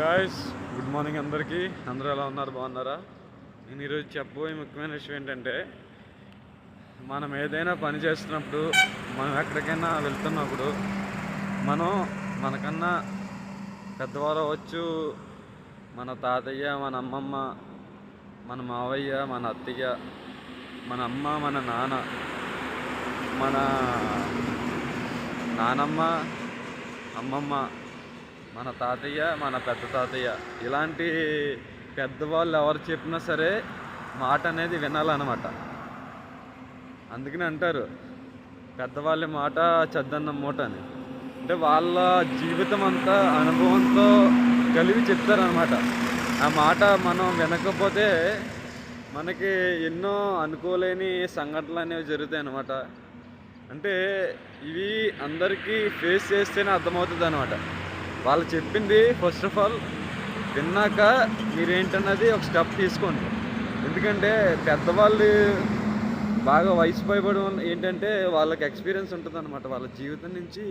Guys good morning అందరికీ. అందరూ ఎలా ఉన్నారు? బాగున్నారా? నేను ఈరోజు చెప్పబోయే ముఖ్యమైన విషయం ఏంటంటే మనం ఏదైనా పని చేస్తున్నప్పుడు మనం ఎక్కడికైనా వెళ్తున్నప్పుడు మనం మనకన్నా పెద్దవారు అవ్వచ్చు. మన తాతయ్య మన అమ్మమ్మ మన మావయ్య మన అత్తయ్య మన అమ్మ మన నాన్న మన నానమ్మ అమ్మమ్మ మన తాతయ్య మన పెద్ద తాతయ్య. ఇలాంటి పెద్దవాళ్ళు ఎవరు చెప్పినా సరే మాట అనేది వినాలన్నమాట. అందుకని అంటారు పెద్దవాళ్ళ మాట చెద్దన్న మూట అని. అంటే వాళ్ళ జీవితం అంతా అనుభవంతో కలిపి చెప్తారనమాట ఆ మాట మనం వినకపోతే మనకి ఎన్నో అనుకోలేని సంఘటనలు అనేవి జరుగుతాయి అన్నమాట అంటే ఇవి అందరికీ ఫేస్ చేస్తేనే అర్థమవుతుంది అనమాట వాళ్ళు చెప్పింది ఫస్ట్ ఆఫ్ ఆల్ విన్నాక మీరేంటన్నది ఒక స్టెప్ తీసుకోండి. ఎందుకంటే పెద్దవాళ్ళు బాగా వయసు భయపడడం ఏంటంటే వాళ్ళకి ఎక్స్పీరియన్స్ ఉంటుంది అనమాట వాళ్ళ జీవితం నుంచి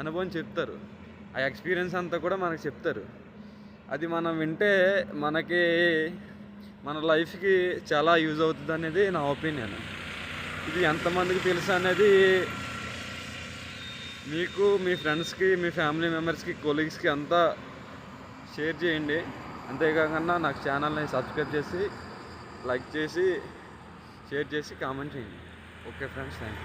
అనుభవం చెప్తారు. ఆ ఎక్స్పీరియన్స్ అంతా కూడా మనకు చెప్తారు. అది మనం వింటే మనకి మన లైఫ్కి చాలా యూజ్ అవుతుంది అనేది నా ఒపీనియన్ ఇది ఎంతమందికి తెలుసు అనేది మీకు మీ ఫ్రెండ్స్కి మీ ఫ్యామిలీ మెంబర్స్కి కొలీగ్స్కి అంతా షేర్ చేయండి. అంతేకాకుండా నాకు ఛానల్ని సబ్స్క్రైబ్ చేసి లైక్ చేసి షేర్ చేసి కామెంట్ చేయండి. Okay friends thank you